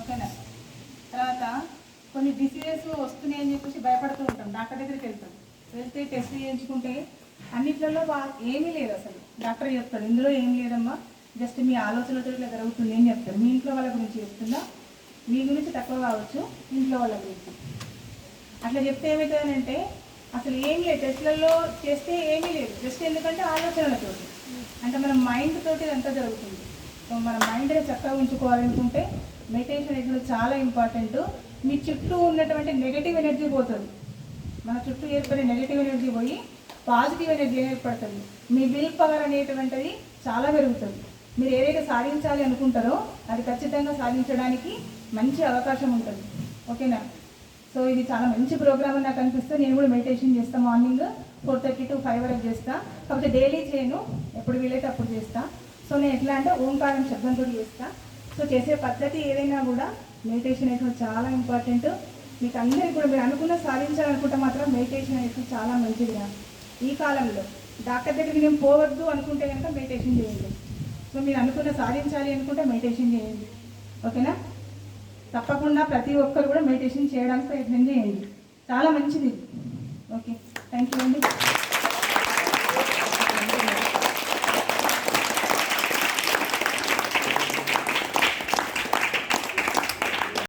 ఓకేనా? తర్వాత కొన్ని డిసీజెస్ వస్తున్నాయి అని చెప్పేసి భయపడుతూ ఉంటాం. డాక్టర్ దగ్గరికి వెళ్తాం. వెళ్తే టెస్ట్ చేయించుకుంటే అన్నిట్లలో ఏమీ లేదు అసలు. డాక్టర్ చెప్తాడు ఇందులో ఏం లేదమ్మా జస్ట్ మీ ఆలోచనతో ఇట్లా జరుగుతుంది అని చెప్తారు మీ ఇంట్లో వాళ్ళ గురించి చెప్తుందా మీ గురించి తక్కువ కావచ్చు ఇంట్లో వాళ్ళ గురించి. అట్లా చెప్తే ఏమవుతుందంటే అసలు ఏం లేదు. టెస్ట్లలో చేస్తే ఏమీ లేదు. జస్ట్ ఎందుకంటే ఆలోచనలతో అంటే మన మైండ్ తోటి ఇదంతా జరుగుతుంది. సో మన మైండ్ని చక్కగా ఉంచుకోవాలనుకుంటే మెడిటేషన్ అనేది చాలా ఇంపార్టెంట్. మీ చుట్టూ ఉన్నటువంటి నెగటివ్ ఎనర్జీ పోతుంది. మన చుట్టూ ఏర్పడే నెగిటివ్ ఎనర్జీ పోయి పాజిటివ్ ఎనర్జీ ఏర్పడుతుంది. మీ విల్ పవర్ అనేటువంటిది చాలా పెరుగుతుంది. మీరు ఏదైతే సాధించాలి అనుకుంటారో అది ఖచ్చితంగా సాధించడానికి మంచి అవకాశం ఉంటుంది. ఓకేనా? సో ఇది చాలా మంచి ప్రోగ్రామ్ నాకు అనిపిస్తే నేను కూడా మెడిటేషన్ చేస్తాను morning four thirty to five వరకు చేస్తాను కాకపోతే డైలీ చేయను. ఎప్పుడు వీలైతే అప్పుడు చేస్తాను సో నేను ఎట్లా అంటే ఓంకారం శబ్దంతో చేస్తా. సో చేసే పద్ధతి ఏదైనా కూడా మెడిటేషన్ అయితే చాలా ఇంపార్టెంట్ మీకు అందరికీ కూడా మీరు అనుకున్న సాధించాలనుకుంటే మాత్రం మెడిటేషన్ అయితే చాలా మంచిది ఈ కాలంలో డాక్టర్ దగ్గరికి నేను పోవద్దు అనుకుంటే కనుక మెడిటేషన్ చేయండి. సో మీరు అనుకున్న సాధించాలి అనుకుంటే మెడిటేషన్ చేయండి. ఓకేనా? తప్పకుండా ప్రతి ఒక్కరు కూడా మెడిటేషన్ చేయడానికి ప్రయత్నం చేయండి. చాలా మంచిది.